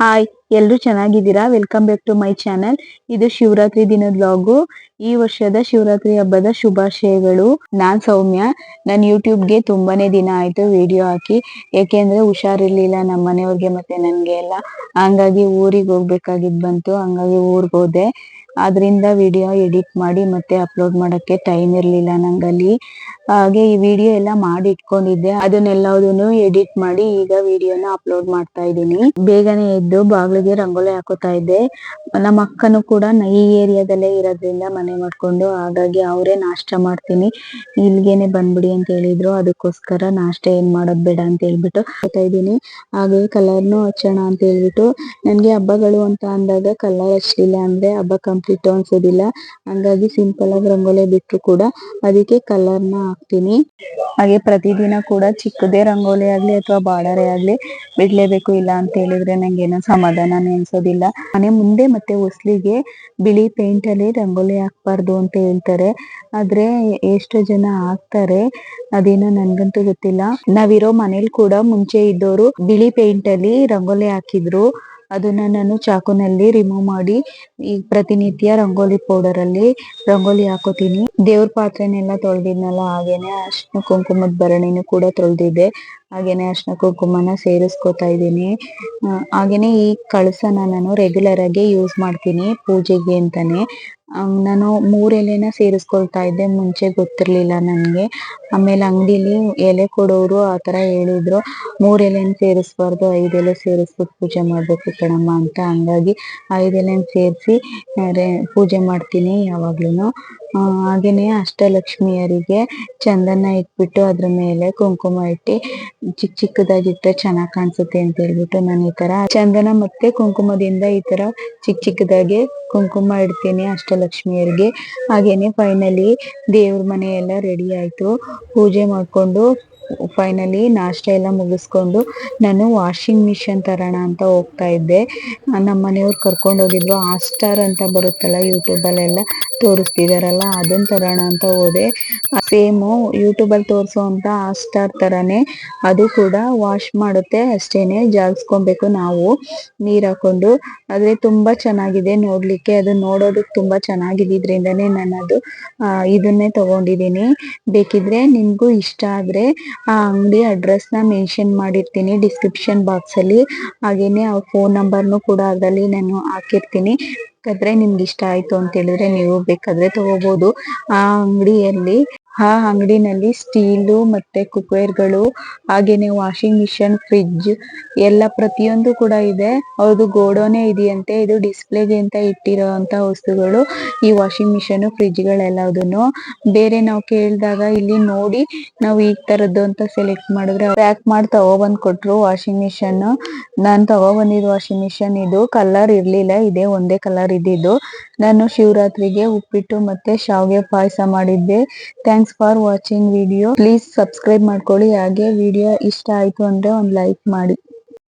Hi ಎಲ್ರು ಚೆನ್ನಾಗಿದ್ದೀರಾ? Welcome back to my channel ಇದು ಶಿವರಾತ್ರಿ ದಿನದ ವ್ಲಾಗು ಈ ವರ್ಷದ ಶಿವರಾತ್ರಿ ಹಬ್ಬದ ಶುಭಾಶಯಗಳು. ನಾನ್ ಸೌಮ್ಯ. ನನ್ ಯೂಟ್ಯೂಬ್ಗೆ ತುಂಬಾನೇ ದಿನ ಆಯ್ತು ವಿಡಿಯೋ ಹಾಕಿ. ಯಾಕೆಂದ್ರೆ ಹುಷಾರಿರ್ಲಿಲ್ಲ ನಮ್ಮ ಮನೆಯವ್ರಿಗೆ ಮತ್ತೆ ನನ್ಗೆ ಎಲ್ಲ. ಹಂಗಾಗಿ ಊರಿಗೆ ಹೋಗ್ಬೇಕಾಗಿದ್ ಬಂತು. ಹಂಗಾಗಿ ಊರ್ಗೋದೆ ಆದ್ರಿಂದ ವಿಡಿಯೋ ಎಡಿಟ್ ಮಾಡಿ ಮತ್ತೆ ಅಪ್ಲೋಡ್ ಮಾಡಕ್ಕೆ ಟೈಮ್ ಇರ್ಲಿಲ್ಲ ನಂಗಲ್ಲಿ. ಹಾಗೆ ಈ ವಿಡಿಯೋ ಎಲ್ಲ ಮಾಡಿ ಇಟ್ಕೊಂಡಿದ್ದೆ. ಅದನ್ನೆಲ್ಲದನ್ನು ಎಡಿಟ್ ಮಾಡಿ ಈಗ ವಿಡಿಯೋನ ಅಪ್ಲೋಡ್ ಮಾಡ್ತಾ ಇದ್ದೀನಿ. ಬೇಗನೆ ಎದ್ದು ಬಾಗ್ಲಿಗೆ ರಂಗೋಲಿ ಹಾಕೋತಾ ಇದ್ದೆ. ನಮ್ಮ ಅಕ್ಕನು ಕೂಡ ಈ ಏರಿಯಾದಲ್ಲೇ ಇರೋದ್ರಿಂದ ಮನೆ ಮಾಡ್ಕೊಂಡು ಹಾಗಾಗಿ ಅವರೇ ನಾಷ್ಟ ಮಾಡ್ತೀನಿ. ಇಲ್ಗೇನೆ ಬಂದ್ಬಿಡಿ ಅಂತ ಹೇಳಿದ್ರು. ಅದಕ್ಕೋಸ್ಕರ ನಾಷ್ಟ ಏನ್ ಮಾಡೋದ್ ಬೇಡ ಅಂತ ಹೇಳ್ಬಿಟ್ಟು ಹಾಕೋತಾ ಇದ್ದೀನಿ. ಹಾಗೆ ಕಲರ್ನು ಹಚ್ಚೋಣ ಅಂತ ಹೇಳ್ಬಿಟ್ಟು, ನನ್ಗೆ ಹಬ್ಬಗಳು ಅಂತ ಅಂದಾಗ ಕಲರ್ ಹಚ್ಲಿಲ್ಲ ಅಂದ್ರೆ ಹಬ್ಬ ಕಂಪ್ಲೀಟ್ ಅನ್ಸೋದಿಲ್ಲ ಹಂಗಾಗಿ ಸಿಂಪಲ್ ಆಗಿ ರಂಗೋಲಿ ಬಿಟ್ರು ಕೂಡ ಅದಕ್ಕೆ ಕಲರ್ನ ಹಾಕ್ತೀನಿ. ಹಾಗೆ ಪ್ರತಿದಿನ ಕೂಡ ಚಿಕ್ಕದೇ ರಂಗೋಲಿ ಆಗ್ಲಿ ಅಥವಾ ಬಾರ್ಡರೇ ಆಗ್ಲಿ ಬಿಡಲೇಬೇಕು ಇಲ್ಲ ಅಂತ ಹೇಳಿದ್ರೆ ನಂಗೆ ಏನೋ ಸಮಾಧಾನ ಅನ್ಸೋದಿಲ್ಲ. ಮನೆ ಮುಂದೆ ಮತ್ತೆ ಹೊಸ್ಲಿಗೆ ಬಿಳಿ ಪೇಂಟ್ ಅಲ್ಲಿ ರಂಗೋಲಿ ಹಾಕ್ಬಾರ್ದು ಅಂತ ಹೇಳ್ತಾರೆ. ಆದ್ರೆ ಎಷ್ಟೋ ಜನ ಹಾಕ್ತಾರೆ. ಅದೇನೋ ನನ್ಗಂತೂ ಗೊತ್ತಿಲ್ಲ. ನಾವಿರೋ ಮನೇಲಿ ಕೂಡ ಮುಂಚೆ ಇದ್ದವರು ಬಿಳಿ ಪೇಂಟ್ ಅಲ್ಲಿ ರಂಗೋಲಿ ಹಾಕಿದ್ರು. ಅದನ್ನ ನಾನು ಚಾಕುನಲ್ಲಿ ರಿಮೂವ್ ಮಾಡಿ, ಈ ಪ್ರತಿನಿತ್ಯ ರಂಗೋಲಿ ಪೌಡರ್ ಅಲ್ಲಿ ರಂಗೋಲಿ ಹಾಕೋತೀನಿ. ದೇವ್ರ ಪಾತ್ರೆನೆಲ್ಲ ತೊಳ್ದಿದ್ನಲ್ಲ, ಹಾಗೇನೆ ಅರ್ಶಿನ ಕುಂಕುಮದ ಭರಣಿನೂ ಕೂಡ ತೊಳೆದಿದ್ದೆ. ಹಾಗೇನೆ ಅರ್ಶಿನ ಕುಂಕುಮನ ಸೇರಿಸ್ಕೊತಾ ಇದ್ದೀನಿ. ಹಾಗೇನೆ ಈ ಕಳಸನ ನಾನು ರೆಗ್ಯುಲರ್ ಆಗಿ ಯೂಸ್ ಮಾಡ್ತೀನಿ ಪೂಜೆಗೆ ಅಂತಾನೆ. ನಾನು ಮೂರ್ ಎಲೆನ ಸೇರಿಸ್ಕೊಳ್ತಾ ಇದ್ದೆ, ಮುಂಚೆ ಗೊತ್ತಿರ್ಲಿಲ್ಲ ನನಗೆ. ಆಮೇಲೆ ಅಂಗಡಿಲಿ ಎಲೆ ಕೊಡೋರು ಥರ ಹೇಳಿದ್ರು. ಮೂರ್ ಎಲೆನ ಸೇರಿಸ್ಬಾರ್ದು, ಐದ್ ಎಲೆ ಸೇರಿಸ್ಬಿಟ್ಟು ಪೂಜೆ ಮಾಡ್ಬೇಕು ಕಣಮ್ಮ ಅಂತ. ಹಂಗಾಗಿ ಐದ್ ಎಲೆನ ಸೇರಿಸಿ ಪೂಜೆ ಮಾಡ್ತೀನಿ ಯಾವಾಗ್ಲೂನು. ಹಾಗೇನೆ ಅಷ್ಟಲಕ್ಷ್ಮಿಯರಿಗೆ ಚಂದನ ಇಟ್ಬಿಟ್ಟು ಅದ್ರ ಮೇಲೆ ಕುಂಕುಮ ಇಟ್ಟಿ ಚಿಕ್ಕ ಚಿಕ್ಕದಾಗಿ ಇಟ್ರೆ ಚೆನ್ನಾಗ್ ಕಾಣ್ಸುತ್ತೆ ಅಂತ ಹೇಳ್ಬಿಟ್ಟು ನಾನು ಈ ತರ ಚಂದನ ಮತ್ತೆ ಕುಂಕುಮದಿಂದ ಈ ತರ ಚಿಕ್ಕ ಚಿಕ್ಕದಾಗಿ ಕುಂಕುಮ ಇಡ್ತೀನಿ ಅಷ್ಟಲಕ್ಷ್ಮಿಯರಿಗೆ ಹಾಗೇನೆ ಫೈನಲಿ ದೇವ್ರ ಮನೆ ಎಲ್ಲ ರೆಡಿ ಆಯ್ತು. ಪೂಜೆ ಮಾಡ್ಕೊಂಡು ಫೈನಲಿ ನಾಷ್ಟ ಎಲ್ಲ ಮುಗಿಸ್ಕೊಂಡು ನಾನು ವಾಷಿಂಗ್ ಮಿಷಿನ್ ತರೋಣ ಅಂತ ಹೋಗ್ತಾ ಇದ್ದೆ. ನಮ್ಮ ಮನೆಯವ್ರು ಕರ್ಕೊಂಡು ಹೋಗಿದ್ರು. ಸ್ಟಾರ್ ಅಂತ ಬರುತ್ತಲ್ಲ ಯೂಟ್ಯೂಬಲ್ಲೆಲ್ಲ ತೋರಿಸ್ತಿದಾರಲ್ಲ ಅದನ್ನ ತರೋಣ ಅಂತ ಹೋದೆ. ಸೇಮು ಯೂಟ್ಯೂಬಲ್ಲಿ ತೋರಿಸುವಂಥ ಆ ಸ್ಟಾರ್ ಥರನೇ ಅದು ಕೂಡ ವಾಶ್ ಮಾಡುತ್ತೆ. ಅಷ್ಟೇನೆ ಜಾಗಿಸ್ಕೊಬೇಕು ನಾವು. ನೀರು ಹಾಕೊಂಡು. ಆದರೆ ತುಂಬ ಚೆನ್ನಾಗಿದೆ ನೋಡಲಿಕ್ಕೆ. ಅದು ನೋಡೋದಕ್ಕೆ ತುಂಬ ಚೆನ್ನಾಗಿದ್ದರಿಂದನೇ ನಾನು ಅದು ಇದನ್ನೇ ತಗೊಂಡಿದ್ದೀನಿ. ಬೇಕಿದ್ರೆ ನಿಮಗೂ ಇಷ್ಟ ಆದ್ರೆ ಆ ಅಂಗಡಿ ಅಡ್ರೆಸ್ನ ಮೆನ್ಷನ್ ಮಾಡಿರ್ತೀನಿ ಡಿಸ್ಕ್ರಿಪ್ಷನ್ ಬಾಕ್ಸ್ ಅಲ್ಲಿ. ಹಾಗೇನೇ ಅವ್ರ ಫೋನ್ ನಂಬರ್ ನು ಕೂಡ ಅದರಲ್ಲಿ ನಾನು ಹಾಕಿರ್ತೀನಿ. ಬೇಕಾದ್ರೆ ನಿಮ್ಗೆ ಇಷ್ಟ ಆಯ್ತು ಅಂತ ಹೇಳಿದ್ರೆ ನೀವು ಬೇಕಾದ್ರೆ ತಗೋಬಹುದು ಆ ಅಂಗಡಿಯಲ್ಲಿ ಆ ಅಂಗಡಿನಲ್ಲಿ ಸ್ಟೀಲು ಮತ್ತೆ ಕುಕ್ವೇರ್ಗಳು ಹಾಗೇನೆ ವಾಷಿಂಗ್ ಮಿಷನ್, ಫ್ರಿಡ್ಜ್ ಎಲ್ಲ ಪ್ರತಿಯೊಂದು ಕೂಡ ಇದೆ. ಅದು ಗೋಡೌನೇ ಇದೆಯಂತೆ. ಇದು ಡಿಸ್ಪ್ಲೇಗೆ ಅಂತ ಇಟ್ಟಿರೋಂತ ವಸ್ತುಗಳು, ಈ ವಾಷಿಂಗ್ ಮಿಷನ್ ಫ್ರಿಡ್ಜ್ ಗಳೆಲ್ಲದನ್ನು ಬೇರೆ ನಾವು ಕೇಳಿದಾಗ ಇಲ್ಲಿ ನೋಡಿ, ನಾವು ಈ ತರದ್ದು ಅಂತ ಸೆಲೆಕ್ಟ್ ಮಾಡಿದ್ರೆ ಪ್ಯಾಕ್ ಮಾಡಿ ತಗೊಬಂದ್ ಕೊಟ್ರು ವಾಷಿಂಗ್ ಮಿಷನ್. ನಾನ್ ತಗೊಬಂದಿದ್ ವಾಷಿಂಗ್ ಮಿಷನ್. ಇದು ಕಲರ್ ಇರ್ಲಿಲ್ಲ, ಇದೆ ಒಂದೇ ಕಲರ್ ಇದ್ದಿದ್ದು. ನಾನು ಶಿವರಾತ್ರಿಗೆ ಉಪ್ಪಿಟ್ಟು ಮತ್ತೆ ಶಾವ್ಗೆ ಪಾಯಸ ಮಾಡಿದ್ದೆ. Thanks for watching video please subscribe ಮಾಡ್ಕೊಳ್ಳಿ. ಹಾಗೆ ವಿಡಿಯೋ ಇಷ್ಟ ಆಯ್ತು ಅಂದ್ರೆ ಒಂದು ಲೈಕ್ ಮಾಡಿ.